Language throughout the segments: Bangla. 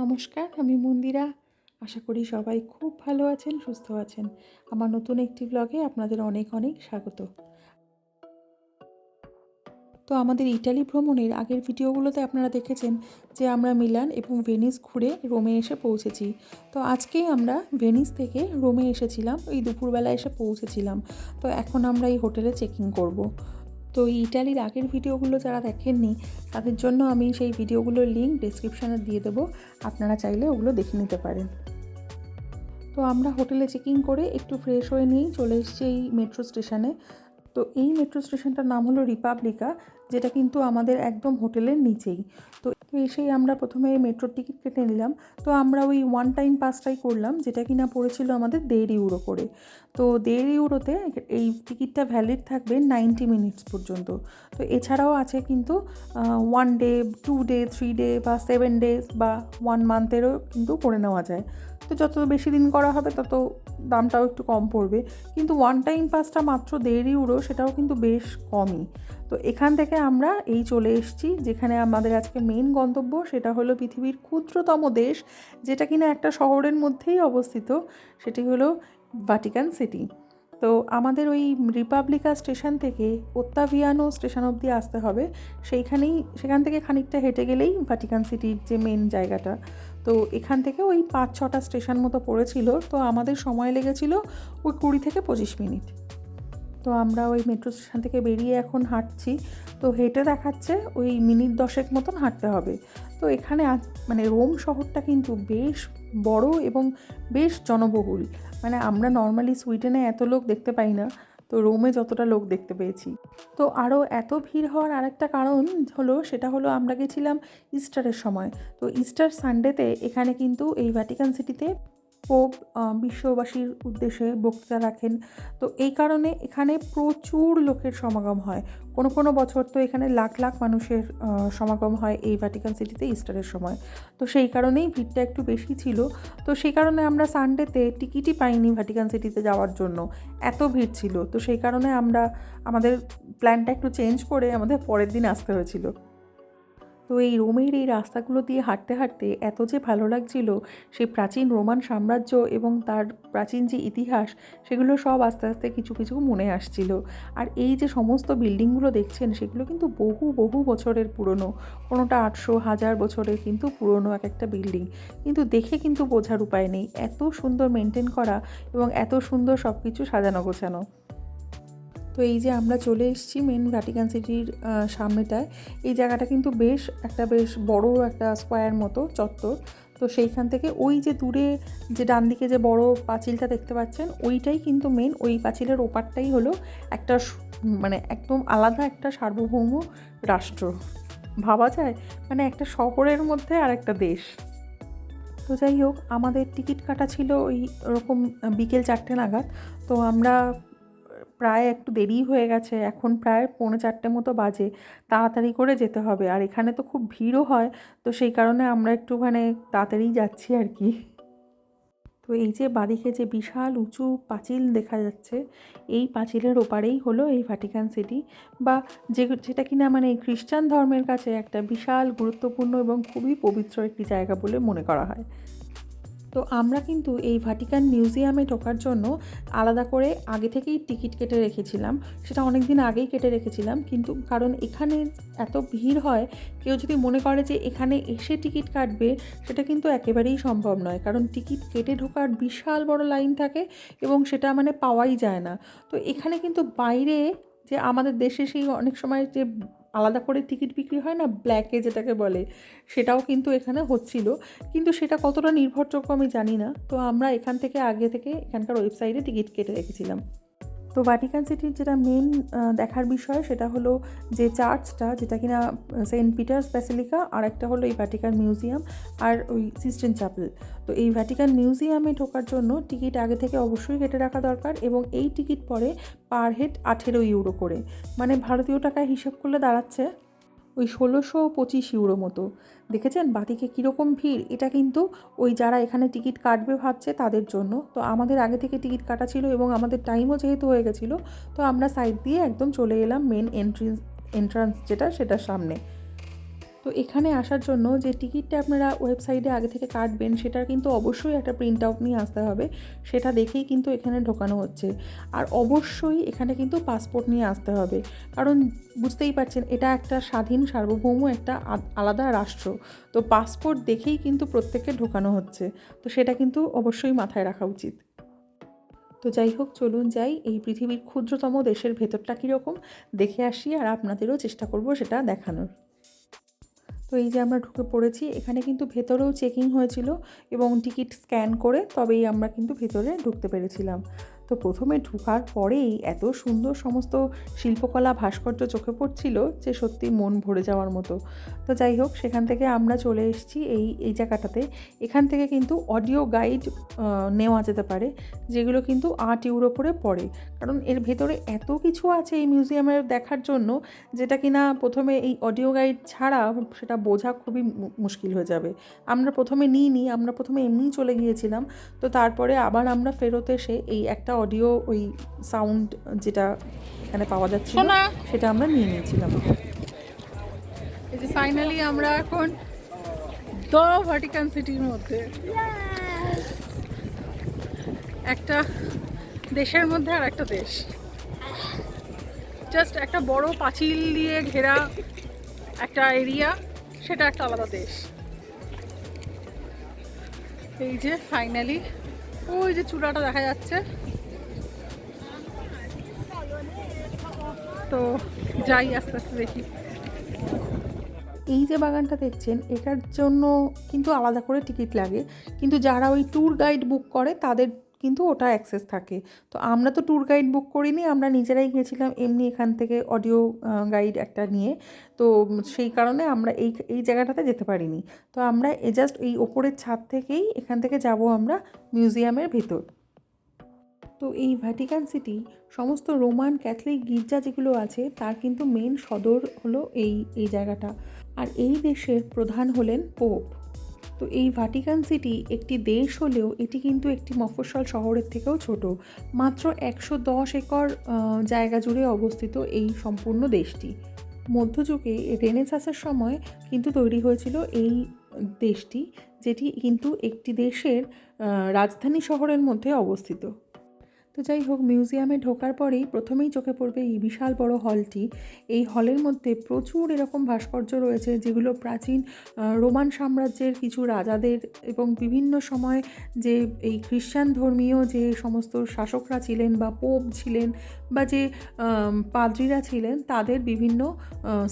নমস্কার, আমি মন্দিরা। আশা করি সবাই খুব ভালো আছেন, সুস্থ আছেন। আমার নতুন একটি ব্লগে আপনাদের অনেক অনেক স্বাগত। তো আমাদের ইটালি ভ্রমণের আগের ভিডিওগুলোতে আপনারা দেখেছেন যে আমরা মিলান এবং ভেনিস ঘুরে রোমে এসে পৌঁছেছি। তো আজকেই আমরা ভেনিস থেকে রোমে এসেছিলাম, এই দুপুরবেলা এসে পৌঁছেছিলাম। তো এখন আমরা এই হোটেলে চেকিং করব। তো ইটালির আগের ভিডিওগুলো যারা দেখেননি, তাদের জন্য আমি সেই ভিডিওগুলোর লিঙ্ক ডিসক্রিপশানে দিয়ে দেবো। আপনারা চাইলে ওগুলো দেখে নিতে পারেন। তো আমরা হোটেলে চেকিং করে একটু ফ্রেশ হয়ে নিয়েই চলে এসেছি এই মেট্রো স্টেশনে তো এই মেট্রো স্টেশনটার নাম হলো রিপাবলিকা যেটা কিন্তু আমাদের একদম হোটেলের নিচেই। তো তো এসেই আমরা প্রথমে মেট্রোর টিকিট কেটে নিলাম। তো আমরা ওই ওয়ান টাইম পাসটাই করলাম, যেটা কিনা পড়েছিল আমাদের দেড় ইউরো করে। তো দেড় ইউরোতে এই টিকিটটা ভ্যালিড থাকবে নাইনটি মিনিটস পর্যন্ত। তো এছাড়াও আছে কিন্তু one day two day three day বা সেভেন ডেজ বা ওয়ান মান্থেরও কিন্তু করে নেওয়া যায়। তো যত বেশি দিন করা হবে, তত দামটাও একটু কম পড়বে। কিন্তু ওয়ান টাইম পাসটা মাত্র দেড় ইউরো সেটাও কিন্তু বেশ কমই। তো এখান থেকে আমরা এই চলে এসেছি, যেখানে আমাদের আজকে মেন গন্তব্য, সেটা হলো পৃথিবীর ক্ষুদ্রতম দেশ, যেটা কিনা একটা শহরের মধ্যেই অবস্থিত, সেটি হলো ভাটিকান সিটি তো আমাদের ওই রিপাবলিকা স্টেশন থেকে ওত্তাভিয়ানো স্টেশন অবধি আসতে হবে। সেইখানেই, সেখান থেকে খানিকটা হেঁটে গেলেই ভাটিকান সিটির যে মেন জায়গাটা। তো এখান থেকে ওই পাঁচ ছটা স্টেশন মতো পড়েছিল, তো আমাদের সময় লেগেছিল ওই কুড়ি থেকে পঁচিশ মিনিট। তো আমরা ওই মেট্রো স্টেশন থেকে বেরিয়ে এখন হাঁটছি, তো হেঁটে দেখাচ্ছে ওই মিনিট দশেক মতন হাঁটতে হবে। তো এখানে মানে রোম শহরটা কিন্তু বেশ বড় এবং বেশ জনবহুল। মানে আমরা নর্মালি সুইডেনে এত লোক দেখতে পাই না তো রোমে যতটা লোক দেখতে পেয়েছি। তো আরও এত ভিড় হওয়ার আরেকটা কারণ হলো, সেটা হলো আমরা গেছিলাম ইস্টারের সময়। তো ইস্টার সানডেতে এখানে কিন্তু এই ভ্যাটিকান সিটিতে পোপ বিশ্ববাসীর উদ্দেশ্যে বক্তৃতা রাখেন। তো এই কারণে এখানে প্রচুর লোকের সমাগম হয়। কোনো কোনো বছর তো এখানে লাখ লাখ মানুষের সমাগম হয় এই ভ্যাটিকান সিটিতে ইস্টারের সময়। তো সেই কারণেই ভিড়টা একটু বেশি ছিল। তো সেই কারণে আমরা সানডেতে টিকিটই পাইনি ভ্যাটিকান সিটিতে যাওয়ার জন্য। এত ভিড় ছিল। তো সেই কারণে আমরা, আমাদের প্ল্যানটা একটু চেঞ্জ করে আমাদের পরের দিন আসতে হয়েছিল। তো এই রোমের এই রাস্তাগুলো দিয়ে হাঁটতে হাঁটতে এত যে ভালো লাগছিল, সেই প্রাচীন রোমান সাম্রাজ্য এবং তার প্রাচীন যে ইতিহাস, সেগুলো সব আস্তে আস্তে কিছু কিছু মনে আসছিল। আর এই যে সমস্ত বিল্ডিংগুলো দেখছেন, সেগুলো কিন্তু বহু বহু বছরের পুরনো। কোনোটা আটশো হাজার বছরের কিন্তু পুরনো এক একটা বিল্ডিং। কিন্তু দেখে কিন্তু বোঝার উপায় নেই। এত সুন্দর মেনটেন করা এবং এত সুন্দর সব কিছু সাজানো গোছানো। তো এই যে আমরা চলে এসেছি মেন ভ্যাটিকান সিটির সামনেটায়। এই জায়গাটা কিন্তু বেশ একটা বেশ বড় একটা স্কোয়ার মতো, চত্বর। তো সেইখান থেকে ওই যে দূরে যে ডান দিকে যে বড় পাঁচিলটা দেখতে পাচ্ছেন, ওইটাই কিন্তু মেন ওই পাঁচিলের ওপারটাই হলো একটা মানে একদম আলাদা একটা সার্বভৌম রাষ্ট্র। ভাবা যায়? মানে একটা শহরের মধ্যে আর একটা দেশ। তো যাই হোক, আমাদের টিকিট কাটা ছিল ওই ওরকম বিকেল চারটে নাগাদ। তো আমরা প্রায় একটু দেরি হয়ে গেছে। এখন প্রায় পৌনে চারটে মতো বাজে। তাড়াতাড়ি করে যেতে হবে। আর এখানে তো খুব ভিড়ও হয়, তো সেই কারণে আমরা একটু মানে তাড়াতাড়ি যাচ্ছি আর কি। তো এই যে বাদিকে যে বিশাল উঁচু পাঁচিল দেখা যাচ্ছে, এই পাঁচিলের ওপারেই হলো এই ভ্যাটিকান সিটি বা যে, যেটা কিনা মানে খ্রিস্টান ধর্মের কাছে একটা বিশাল গুরুত্বপূর্ণ এবং খুবই পবিত্র একটি জায়গা বলে মনে করা হয়। তো আমরা কিন্তু এই ভাটিকান মিউজিয়ামে ঢোকার জন্য আলাদা করে আগে থেকেই টিকিট কেটে রেখেছিলাম। সেটা অনেক দিন আগেই কেটে রেখেছিলাম। কিন্তু কারণ এখানে এত ভিড় হয়, কেউ যদি মনে করে যে এখানে এসে টিকিট কাটবে, সেটা কিন্তু একেবারেই সম্ভব নয়। কারণ টিকিট কেটে ঢোকার বিশাল বড় লাইন থাকে এবং সেটা মানে পাওয়াই যায় না। তো এখানে কিন্তু বাইরে যে আমাদের দেশে সেই অনেক সময় যে আলাদা করে টিকিট বিক্রি হয় না ব্ল্যাকে যেটাকে বলে, সেটাও কিন্তু এখানে হচ্ছিল। কিন্তু সেটা কতটা নির্ভরযোগ্য আমি জানি না। তো আমরা এখান থেকে আগে থেকে এখানকার ওয়েবসাইটে টিকিট কেটে রেখেছিলাম। তো ভ্যাটিকান সিটির যেটা মেন দেখার বিষয় সেটা হলো যে চার্চটা যেটা কিনা সেন্ট পিটার্স ব্যাসিলিকা আর একটা হলো এই ভ্যাটিকান মিউজিয়াম আর ওই সিস্টেন চ্যাপেল তো এই ভ্যাটিকান মিউজিয়ামে ঢোকার জন্য টিকিট আগে থেকে অবশ্যই কেটে রাখা দরকার এবং এই টিকিট পরে পার হেড আঠেরো ইউরো করে। মানে ভারতীয় টাকায় হিসেব করলে দাঁড়াচ্ছে। ওই ষোলোশো পঁচিশ ইউরো মতো। দেখেছেন? বাতিকে কীরকম ভিড়? এটা কিন্তু ওই যারা এখানে টিকিট কাটবে ভাবছে তাদের জন্য। তো আমাদের আগে থেকে টিকিট কাটা ছিল এবং আমাদের টাইমও যেহেতু হয়ে গেছিল, তো আমরা সাইড দিয়ে একদম চলে এলাম মেন এন্ট্রেন্স এন্ট্রান্স যেটা, সেটার সামনে। তো এখানে আসার জন্য যে টিকিটটা আপনারা ওয়েবসাইটে আগে থেকে কাটবেন, সেটার কিন্তু অবশ্যই একটা প্রিন্ট আউট নিয়ে আসতে হবে। সেটা দেখেই কিন্তু এখানে ঢোকানো হচ্ছে। আর অবশ্যই এখানে কিন্তু পাসপোর্ট নিয়ে আসতে হবে। কারণ বুঝতেই পারছেন, এটা একটা স্বাধীন, সার্বভৌম একটা আলাদা রাষ্ট্র। তো পাসপোর্ট দেখেই কিন্তু প্রত্যেককে ঢোকানো হচ্ছে। তো সেটা কিন্তু অবশ্যই মাথায় রাখা উচিত। তো যাই হোক, চলুন যাই। এই পৃথিবীর ক্ষুদ্রতম দেশের ভেতরটা কীরকম, দেখে আসি আর আপনাদেরও চেষ্টা করব সেটা দেখানোর। তো এই যে আমরা ঢুকে পড়েছি, এখানে কিন্তু ভেতরেও চেকিং হয়েছিল এবং টিকিট স্ক্যান করে তবেই আমরা কিন্তু ভেতরে ঢুকতে পেরেছিলাম। তো প্রথমে ঢোকার পরেই এত সুন্দর সমস্ত শিল্পকলা ভাস্কর্য চোখে পড়ছিল যে সত্যি মন ভরে যাওয়ার মতো। তো যাই হোক, সেখান থেকে আমরা চলে এসেছি এই এই জায়গাটাতে। এখান থেকে কিন্তু অডিও গাইড নেওয়া যেতে পারে, যেগুলো কিন্তু আট ইউরো করে পড়ে। কারণ এর ভেতরে এত কিছু আছে এই মিউজিয়ামের দেখার জন্য যেটা কিনা প্রথমে এই অডিও গাইড ছাড়া সেটা বোঝা খুবই মুশকিল হয়ে যাবে। আমরা প্রথমে নিইনি, আমরা প্রথমে এমনিই চলে গিয়েছিলাম। তো তারপরে আবার আমরা ফেরত এসে এই একটা অডিও ওই সাউন্ড যেটা এখানে পাওয়া যাচ্ছে। সেটা আমরা নিয়ে নিয়েছিলাম। এই যে ফাইনালি আমরা এখন দ্য ভাটিকান সিটির মধ্যে। একটা দেশের মধ্যে আর একটা দেশ। জাস্ট একটা বড় পাঁচিল দিয়ে ঘেরা একটা এরিয়া সেটা একটা আলাদা দেশ। এই যে ফাইনালি ওই যে চূড়াটা দেখা যাচ্ছে। তো যাই, আস্তে আস্তে দেখি। এই যে বাগানটা দেখছেন, এটার জন্য কিন্তু আলাদা করে টিকিট লাগে। কিন্তু যারা ওই ট্যুর গাইড বুক করে, তাদের কিন্তু ওটা অ্যাক্সেস থাকে। তো আমরা তো ট্যুর গাইড বুক করিনি, আমরা নিজেরাই গেছিলাম এমনি এখান থেকে অডিও গাইড একটা নিয়ে। তো সেই কারণে আমরা এই এই জায়গাটাতে যেতে পারিনি। তো আমরা এ জাস্ট এই ওপরের ছাদ থেকেই এখান থেকে যাব আমরা মিউজিয়ামের ভেতর। তো এই ভ্যাটিকান সিটি সমস্ত রোমান ক্যাথলিক গির্জা যেগুলো আছে, তার কিন্তু মেন সদর হলো এই এই জায়গাটা। আর এই দেশের প্রধান হলেন পোপ তো এই ভ্যাটিকান সিটি একটি দেশ হলেও এটি কিন্তু একটি মফস্বল শহরের থেকেও ছোট। মাত্র একশো দশ একর জায়গা জুড়ে অবস্থিত এই সম্পূর্ণ দেশটি। মধ্যযুগে রেনেসাসের সময় কিন্তু তৈরি হয়েছিল এই দেশটি, যেটি কিন্তু একটি দেশের রাজধানী শহরের মধ্যে অবস্থিত। তো যাই হোক, মিউজিয়ামে ঢোকার পরেই প্রথমেই চোখে পড়বে এই বিশাল বড় হলটি। এই হলের মধ্যে প্রচুর এরকম ভাস্কর্য রয়েছে, যেগুলো প্রাচীন রোমান সাম্রাজ্যের কিছু রাজাদের এবং বিভিন্ন সময় যে এই খ্রিস্টান ধর্মীয় যে সমস্ত শাসকরা ছিলেন বা পোপ ছিলেন বা যে পাদ্রীরা ছিলেন, তাদের বিভিন্ন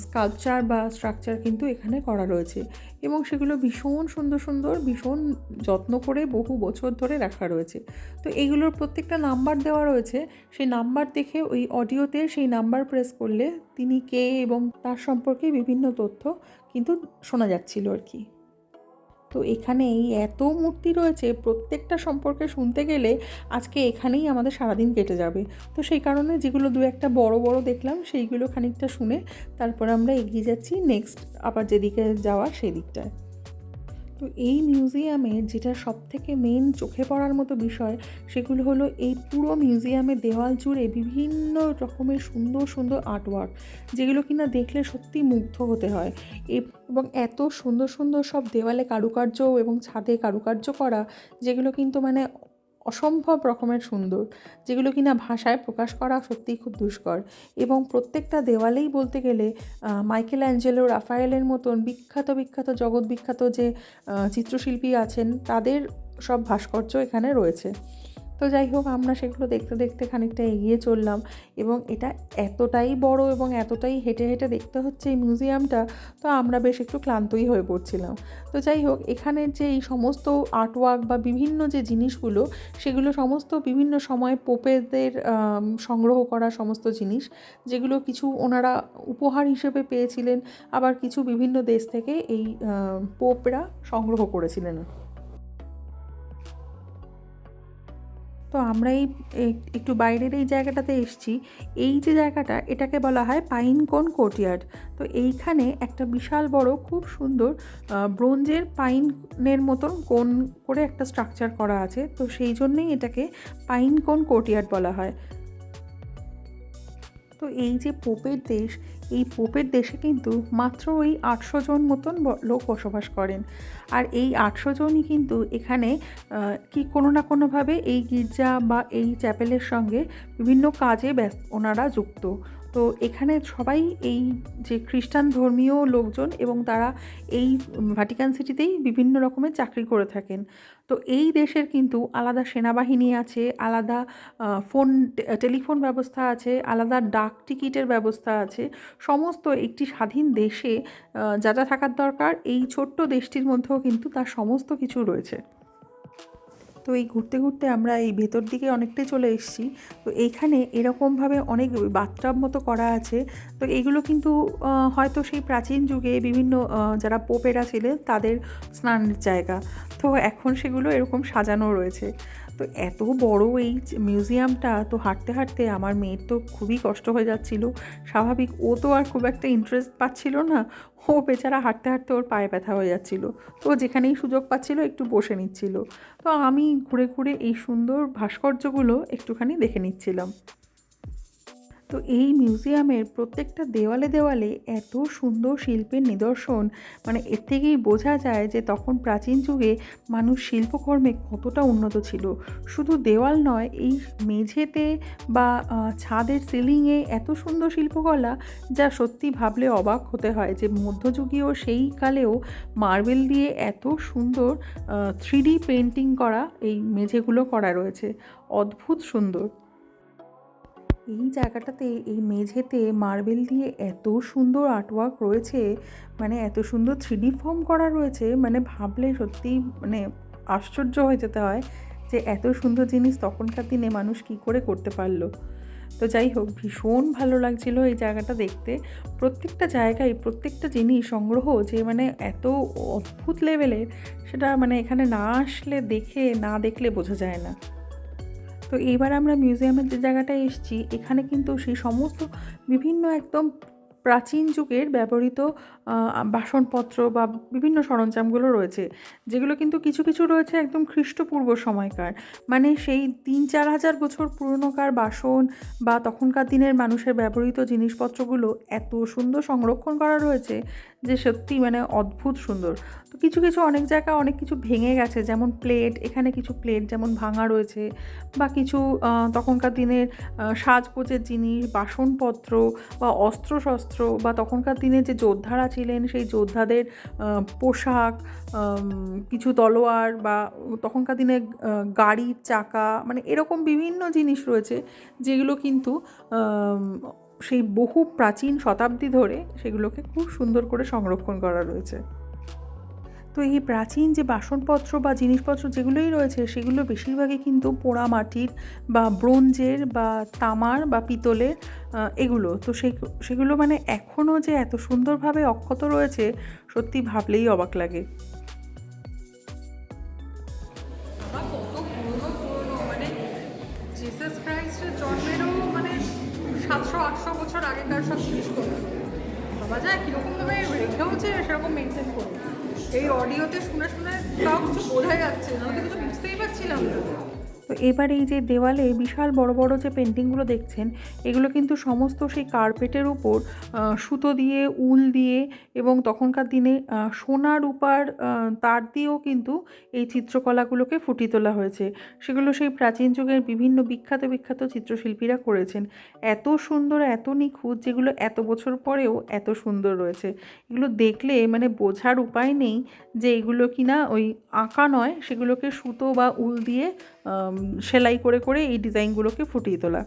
স্কাল্পচার বা স্ট্রাকচার কিন্তু এখানে করা রয়েছে। এবং সেগুলো ভীষণ সুন্দর সুন্দর, ভীষণ যত্ন করে বহু বছর ধরে রাখা রয়েছে। তো এইগুলোর প্রত্যেকটা নাম্বার দেওয়া রয়েছে, সেই নাম্বার দেখে ওই অডিওতে সেই নাম্বার প্রেস করলে তিনি কে এবং তার সম্পর্কে বিভিন্ন তথ্য কিন্তু শোনা যাচ্ছিল আর কি। তো এখানে এই এত মূর্তি রয়েছে, প্রত্যেকটা সম্পর্কে শুনতে গেলে আজকে এখানেই আমাদের সারাদিন কেটে যাবে। তো সেই কারণে যেগুলো দু একটা বড় বড় দেখলাম, সেইগুলো খানিকটা শুনে তারপর আমরা এগিয়ে যাচ্ছি নেক্সট আবার যেদিকে যাওয়া সেই দিকটায় তো এই মিউজিয়ামে যেটা সব থেকে মেন চোখে পড়ার মতো বিষয়, সেগুলো হলো এই পুরো মিউজিয়ামে দেওয়াল জুড়ে বিভিন্ন রকমের সুন্দর সুন্দর আর্টওয়ার্ক যেগুলো কিনা দেখলে সত্যি মুগ্ধ হতে হয়। এবং এত সুন্দর সুন্দর সব দেওয়ালে কারুকার্য এবং ছাদে কারুকার্য করা, যেগুলো কিন্তু মানে অসম্ভব রকমের সুন্দর, যেগুলো কিনা ভাষায় প্রকাশ করা সত্যিই খুব দুষ্কর। এবং প্রত্যেকটা দেওয়ালেই বলতে গেলে মাইকেল অ্যাঞ্জেলো রাফায়েলের মতন বিখ্যাত বিখ্যাত, জগৎ বিখ্যাত যে চিত্রশিল্পী আছেন, তাদের সব ভাস্কর্য এখানে রয়েছে। তো যাই হোক, আমরা সেগুলো দেখতে দেখতে খানিকটা এগিয়ে চললাম এবং এটা এতটাই বড় এবং এতটাই হেঁটে হেঁটে দেখতে হচ্ছে এই মিউজিয়ামটা, তো আমরা বেশ একটু ক্লান্তই হয়ে পড়ছিলাম। তো যাই হোক এখানের যে এই সমস্ত আর্টওয়ার্ক বা বিভিন্ন যে জিনিসগুলো, সেগুলো সমস্ত বিভিন্ন সময় পোপেদের সংগ্রহ করা সমস্ত জিনিস, যেগুলো কিছু ওনারা উপহার হিসেবে পেয়েছিলেন, আবার কিছু বিভিন্ন দেশ থেকে এই পোপরা সংগ্রহ করেছিলেন। তো আমরা এই একটু বাইরের এই জায়গাটাতে এসেছি। এই যে জায়গাটা, এটাকে বলা হয় পাইনকোন কোর্টিয়ার্ড তো এইখানে একটা বিশাল বড়, খুব সুন্দর ব্রোঞ্জের পাইনের মতন কোন করে একটা স্ট্রাকচার করা আছে। তো সেই জন্যেই এটাকে পাইন কোর্টিয়ার্ড বলা হয়। তো এই যে পোপের দেশ, এই পোপের দেশে কিন্তু মাত্র ওই আটশো জন মতন লোক বসবাস করেন। আর এই আটশো জনই কিন্তু এখানে কি কোনো না কোনোভাবে এই গির্জা বা এই চ্যাপেলের সঙ্গে বিভিন্ন কাজে ব্যস্ত, ওনারা যুক্ত। তো এখানে সবাই এই যে খ্রিস্টান ধর্মীয় লোকজন এবং তারা এই ভাটিকান সিটিতেই বিভিন্ন রকমের চাকরি করে থাকেন। তো এই দেশের কিন্তু আলাদা সেনাবাহিনী আছে, আলাদা ফোন, টেলিফোন ব্যবস্থা আছে, আলাদা ডাক টিকিটের ব্যবস্থা আছে। সমস্ত একটি স্বাধীন দেশে যা যা থাকার দরকার, এই ছোট্ট দেশটির মধ্যেও কিন্তু তার সমস্ত কিছু রয়েছে। তো এই ঘুরতে ঘুরতে আমরা এই ভেতর দিকে অনেকটাই চলে এসেছি। তো এইখানে এরকমভাবে অনেক বাথটাব মতো করা আছে। তো এগুলো কিন্তু হয়তো সেই প্রাচীন যুগে বিভিন্ন যারা পোপেরা ছিলেন তাদের স্নানের জায়গা। তো এখন সেগুলো এরকম সাজানো রয়েছে। তো এত বড় এই মিউজিয়ামটা, তো হাঁটতে হাঁটতে আমার মেয়ের তো খুবই কষ্ট হয়ে যাচ্ছিল। স্বাভাবিক ও তো আর খুব একটা ইন্টারেস্ট পাচ্ছিল না, ও বেচারা হাঁটতে হাঁটতে ওর পায়ে ব্যথা হয়ে যাচ্ছিল। তো যেখানেই সুযোগ পাচ্ছিল একটু বসে নিচ্ছিল। তো আমি ঘুরে ঘুরে এই সুন্দর ভাস্কর্যগুলো একটুখানি দেখে নিচ্ছিলাম। তো এই মিউজিয়ামের প্রত্যেকটা দেওয়ালে দেওয়ালে এত সুন্দর শিল্পের নিদর্শন। মানে এর থেকেই বোঝা যায় যে তখন প্রাচীন যুগে মানুষ শিল্পকর্মে কতটা উন্নত ছিল। শুধু দেওয়াল নয়, এই মেঝেতে বা ছাদের সিলিংয়ে এত সুন্দর শিল্পকলা যা সত্যি ভাবলে অবাক হতে হয় যে মধ্যযুগীয় সেই কালেও মার্বেল দিয়ে এত সুন্দর থ্রি ডি পেন্টিং করা এই মেঝেগুলো করা রয়েছে। অদ্ভুত সুন্দর। এই জায়গাটাতে, এই মেঝেতে মার্বেল দিয়ে এত সুন্দর আর্টওয়ার্ক রয়েছে মানে এত সুন্দর থ্রিডি ফর্ম করা রয়েছে মানে ভাবলে সত্যি মানে আশ্চর্য হয়ে যেতে হয় যে এত সুন্দর জিনিস তখনকার দিনে মানুষ কি করে করতে পারল। তো যাই হোক, ভীষণ ভালো লাগছিল এই জায়গাটা দেখতে। প্রত্যেকটা জায়গায় প্রত্যেকটা জিনিস সংগ্রহ যে মানে এত অদ্ভুত লেভেলের সেটা মানে এখানে না আসলে দেখে, না দেখলে বোঝা যায় না। তো এইবার আমরা মিউজিয়ামের যে জায়গাটায় এসেছি, এখানে কিন্তু সেই সমস্ত বিভিন্ন একদম প্রাচীন যুগের ব্যবহৃত বাসনপত্র বা বিভিন্ন সরঞ্জামগুলো রয়েছে, যেগুলো কিন্তু কিছু কিছু রয়েছে একদম খ্রিস্টপূর্ব সময়কার। মানে সেই তিন চার হাজার বছর পুরনোকার বাসন বা তখনকার দিনের মানুষের ব্যবহৃত জিনিসপত্রগুলো এত সুন্দর সংরক্ষণ করা রয়েছে যে সত্যি মানে অদ্ভুত সুন্দর। তো কিছু কিছু অনেক জায়গা অনেক কিছু ভেঙে গেছে, যেমন প্লেট এখানে কিছু প্লেট যেমন ভাঙা রয়েছে বা কিছু তখনকার দিনের সাজগোজের জিনিস বাসনপত্র বা অস্ত্রশস্ত্র বা তখনকার দিনে যে যোদ্ধারা ছিলেন, সেই যোদ্ধাদের পোশাক কিছু তলোয়ার বা তখনকার দিনে গাড়ির চাকা মানে এরকম বিভিন্ন জিনিস রয়েছে যেগুলো কিন্তু সেই বহু প্রাচীন শতাব্দী ধরে সেগুলোকে খুব সুন্দর করে সংরক্ষণ করা রয়েছে। তো এই প্রাচীন যে বাসনপত্র বা জিনিসপত্র যেগুলোই রয়েছে সেগুলো বেশিরভাগই কিন্তু পোড়া মাটির বা ব্রোঞ্জের বা তামার বা পিতলের এগুলো। তো সেই সেগুলো মানে এখনও যে এত সুন্দরভাবে অক্ষত রয়েছে সত্যি ভাবলেই অবাক লাগে। বাবা, সাতশো আটশো বছর আগেকার সব জিনিসপত্র। বাবা যায় কীরকমভাবে রেখেওছে সেরকম মেনটেন করবে। এই অডিওতে শুনে শুনে তাও কিছু বোঝা যাচ্ছে না তো কিছু বুঝতেই পারছিলাম না। তো এবার এই যে দেওয়ালে বিশাল বড় বড় যে পেন্টিংগুলো দেখছেন, এগুলো কিন্তু সমস্ত সেই কার্পেটের উপর সুতো দিয়ে, উল দিয়ে এবং তখনকার দিনে সোনা রূপার তার দিয়েও কিন্তু এই চিত্রকলাগুলোকে ফুটিয়ে তোলা হয়েছে। সেগুলো সেই প্রাচীন যুগের বিভিন্ন বিখ্যাত বিখ্যাত চিত্রশিল্পীরা করেছেন। এত সুন্দর, এত নিখুঁত, যেগুলো এত বছর পরেও এত সুন্দর রয়েছে। এগুলো দেখলে মানে বোঝার উপায় নেই যে এগুলো কিনা ওই আঁকা নয়, সেগুলোকে সুতো বা উল দিয়ে সেলাই করে করে এই ডিজাইনগুলোকে ফুটিয়ে তোলা।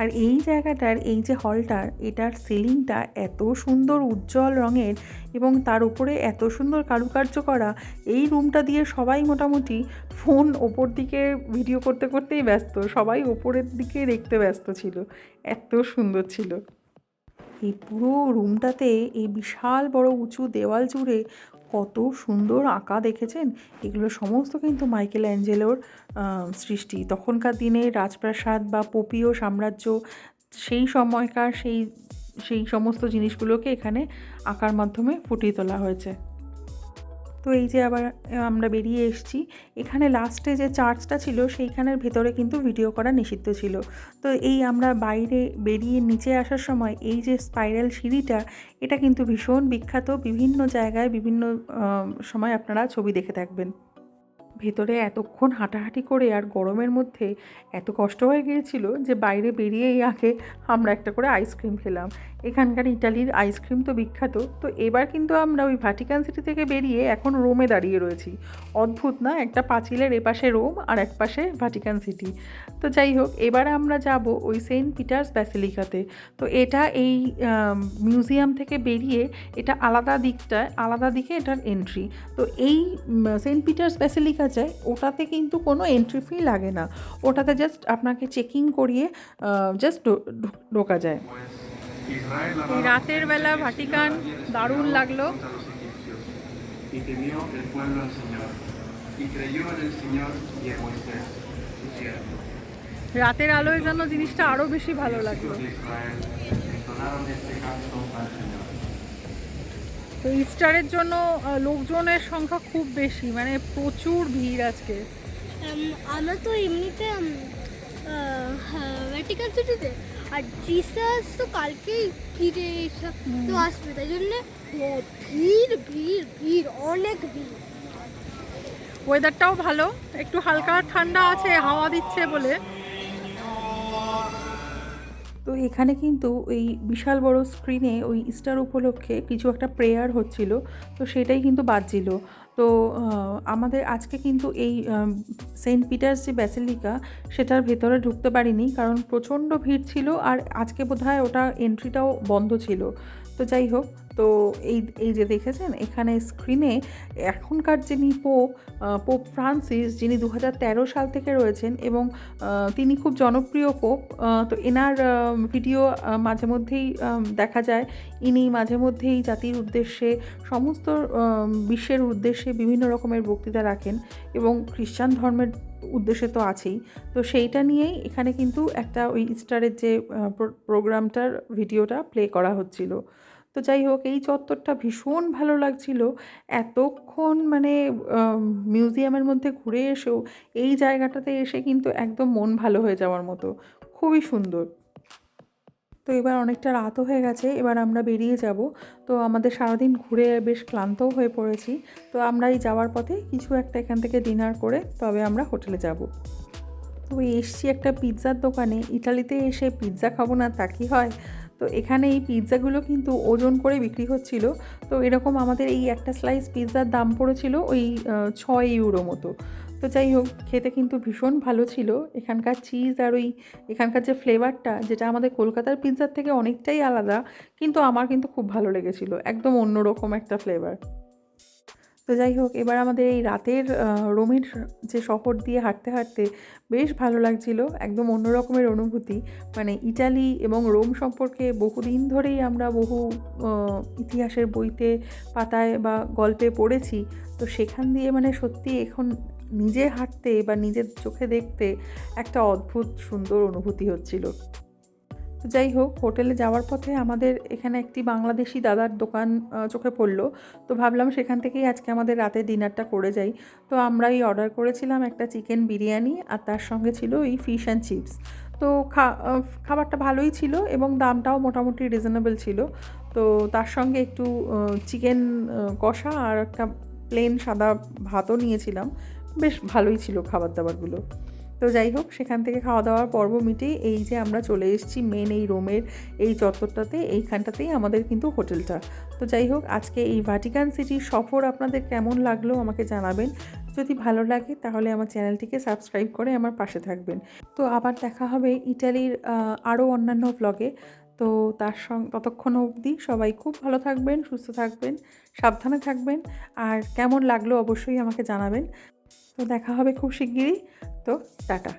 আর এই জায়গাটার, এই যে হলটার, এটার সিলিংটা এত সুন্দর উজ্জ্বল রঙের এবং তার উপরে এত সুন্দর কারুকার্য করা, এই রুমটা দিয়ে সবাই মোটামুটি ফোন ওপর দিকে ভিডিও করতে করতেই ব্যস্ত, সবাই ওপরের দিকে দেখতে ব্যস্ত ছিল, এত সুন্দর ছিল। এই পুরো রুমটাতে এই বিশাল বড় উঁচু দেওয়াল জুড়ে কত সুন্দর আঁকা দেখেছেন? এগুলো সমস্ত কিন্তু মাইকেল অ্যাঞ্জেলোর সৃষ্টি। তখনকার দিনে রাজপ্রাসাদ বা পোপীয় সাম্রাজ্য, সেই সময়কার সেই সেই সমস্ত জিনিসগুলোকে এখানে আঁকার মাধ্যমে ফুটিয়ে তোলা হয়েছে। তো এই যে আবার আমরা বেরিয়ে এসেছি। এখানে লাস্টে যে চার্চটা ছিল, সেইখানের ভেতরে কিন্তু ভিডিও করা নিষিদ্ধ ছিল। তো এই আমরা বাইরে বেরিয়ে নিচে আসার সময় এই যে স্পাইরাল সিঁড়িটা, এটা কিন্তু ভীষণ বিখ্যাত। বিভিন্ন জায়গায়, বিভিন্ন সময় আপনারা ছবি দেখে থাকবেন। ভেতরে এতক্ষণ হাঁটাহাঁটি করে আর গরমের মধ্যে এত কষ্ট হয়ে গিয়েছিল যে বাইরে বেরিয়েই আগে আমরা একটা করে আইসক্রিম খেলাম। এখানকার ইটালির আইসক্রিম তো বিখ্যাত, তো এবার কিন্তু আমরা ওই ভ্যাটিকান সিটি থেকে বেরিয়ে এখন রোমে দাঁড়িয়ে রয়েছি। অদ্ভুত না? একটা পাঁচিলের এপাশে রোম আর এক পাশে ভ্যাটিকান সিটি তো যাই হোক, এবার আমরা যাব ওই সেন্ট পিটার্স ব্যাসিলিকাতে তো এটা এই মিউজিয়াম থেকে বেরিয়ে এটা আলাদা দিকটায়, আলাদা দিকে এটার এন্ট্রি তো এই সেন্ট পিটার্স ব্যাসিলিকা যায় ওটাতে কিন্তু কোনো এন্ট্রি ফি লাগে না। ওটাতে জাস্ট আপনাকে চেকিং করিয়ে জাস্ট ঢোকা যায়। রাতের বেলা ভাটিকান দারুণ লাগল y temió el pueblo al Señor, y creyó en el Señor y en Moisés, su siervo. রাতের আলোয় যেন জিনিসটা আরও বেশি ভালো লাগল. তো ইস্টারের জন্য লোকজনের সংখ্যা খুব বেশি মানে প্রচুর ভিড় আজকে আমরা তো এমনিতে ভ্যাটিকান সিটিতে আর জিসাস তো কালকেই ফিরে এসে তো আসবে তাই জন্য ভিড় ভিড় ভিড় অনেক ভিড়। ওয়েদারটাও ভালো একটু হালকা ঠান্ডা আছে হাওয়া দিচ্ছে বলে। তো এখানে কিন্তু এই বিশাল বড় স্ক্রিনে ওই ইস্টার উপলক্ষে কিছু একটা প্রেয়ার হচ্ছিল তো সেটাই কিন্তু বাজছিল। তো আমাদের আজকে কিন্তু এই সেন্ট পিটার্স যে ব্যাসেলিকা, সেটার ভেতরে ঢুকতে পারিনি কারণ প্রচণ্ড ভিড় ছিল আর আজকে বোধহয় ওটা এন্ট্রিটাও বন্ধ ছিল। তো যাই হোক তো এই এই যে দেখেছেন, এখানে স্ক্রিনে এখনকার যিনি পোপ পোপ ফ্রান্সিস যিনি দু হাজার তেরো সাল থেকে রয়েছেন এবং তিনি খুব জনপ্রিয় পোপ তো এনার ভিডিও মাঝে মধ্যেই দেখা যায়। ইনি মাঝে মধ্যেই জাতির উদ্দেশ্যে, সমস্ত বিশ্বের উদ্দেশ্যে বিভিন্ন রকমের বক্তৃতা রাখেন এবং খ্রিস্টান ধর্মের উদ্দেশ্যে তো আছেই। তো সেইটা নিয়েই এখানে কিন্তু একটা ওই ইস্টারের যে প্রোগ্রামটার ভিডিওটা প্লে করা হচ্ছিল। তো যাই হোক, এই চত্বরটা ভীষণ ভালো লাগছিল। এতক্ষণ মানে মিউজিয়ামের মধ্যে ঘুরে এসেও এই জায়গাটাতে এসে কিন্তু একদম মন ভালো হয়ে যাওয়ার মতো। খুবই সুন্দর। তো এবার অনেকটা রাতও হয়ে গেছে, এবার আমরা বেরিয়ে যাব। তো আমাদের সারাদিন ঘুরে বেশ ক্লান্তও হয়ে পড়েছি। তো আমরা এই যাওয়ার পথে কিছু একটা এখান থেকে ডিনার করে তবে আমরা হোটেলে যাব। তো এসছি একটা পিৎজার দোকানে। ইটালিতে এসে পিৎজা খাব না তা কি হয়? তো এখানে এই পিৎজাগুলো কিন্তু ওজন করে বিক্রি হচ্ছিল। তো এরকম আমাদের এই একটা স্লাইস পিৎজার দাম পড়েছিল ওই ছয় ইউরো মতো। তো যাই হোক, খেতে কিন্তু ভীষণ ভালো ছিল। এখানকার চিজ আর ওই এখানকার যে ফ্লেভারটা যেটা আমাদের কলকাতার পিৎজার থেকে অনেকটাই আলাদা, কিন্তু আমার কিন্তু খুব ভালো লেগেছিলো। একদম অন্যরকম একটা ফ্লেভার তো যাই হোক, এবার আমাদের এই রাতের রোমের যে শহর দিয়ে হাঁটতে হাঁটতে বেশ ভালো লাগছিল, একদম অন্য রকমের অনুভূতি। মানে ইটালি এবং রোম সম্পর্কে বহুদিন ধরেই আমরা বহু ইতিহাসের বইতে, পাতায় বা গল্পে পড়েছি। তো সেখান দিয়ে মানে সত্যি এখন নিজে হাঁটতে বা নিজের চোখে দেখতে একটা অদ্ভুত সুন্দর অনুভূতি হচ্ছিল। তো যাই হোক, হোটেলে যাওয়ার পথে আমাদের এখানে একটি বাংলাদেশি দাদার দোকান চোখে পড়ল। তো ভাবলাম সেখান থেকেই আজকে আমাদের রাতে ডিনারটা করে যাই। তো আমরাই অর্ডার করেছিলাম একটা চিকেন বিরিয়ানি আর তার সঙ্গে ছিল এই ফিশ অ্যান্ড চিপস। তো খা খাবারটা ভালোই ছিল এবং দামটাও মোটামুটি রিজনেবল ছিল। তো তার সঙ্গে একটু চিকেন কষা আর একটা প্লেন সাদা ভাতও নিয়েছিলাম। বেশ ভালোই ছিল খাবার দাবারগুলো। তো যাই হোক, সেখান থেকে খাওয়া দাওয়ার পর্ব মিটে এই যে আমরা চলে এসেছি মেন এই রোমের এই চত্বরটাতে, এইখানটাতেই আমাদের কিন্তু হোটেলটা। তো যাই হোক, আজকে এই ভাটিকান সিটির সফর আপনাদের কেমন লাগল আমাকে জানাবেন। যদি ভালো লাগে তাহলে আমার চ্যানেলটিকে সাবস্ক্রাইব করে আমার পাশে থাকবেন। তো আবার দেখা হবে ইটালির আরও অন্যান্য ব্লগে তো তার সঙ্গে ততক্ষণ অবধি সবাই খুব ভালো থাকবেন, সুস্থ থাকবেন, সাবধানে থাকবেন। আর কেমন লাগল অবশ্যই আমাকে জানাবেন। তো দেখা হবে খুব শিগগিরই। তো টাটা।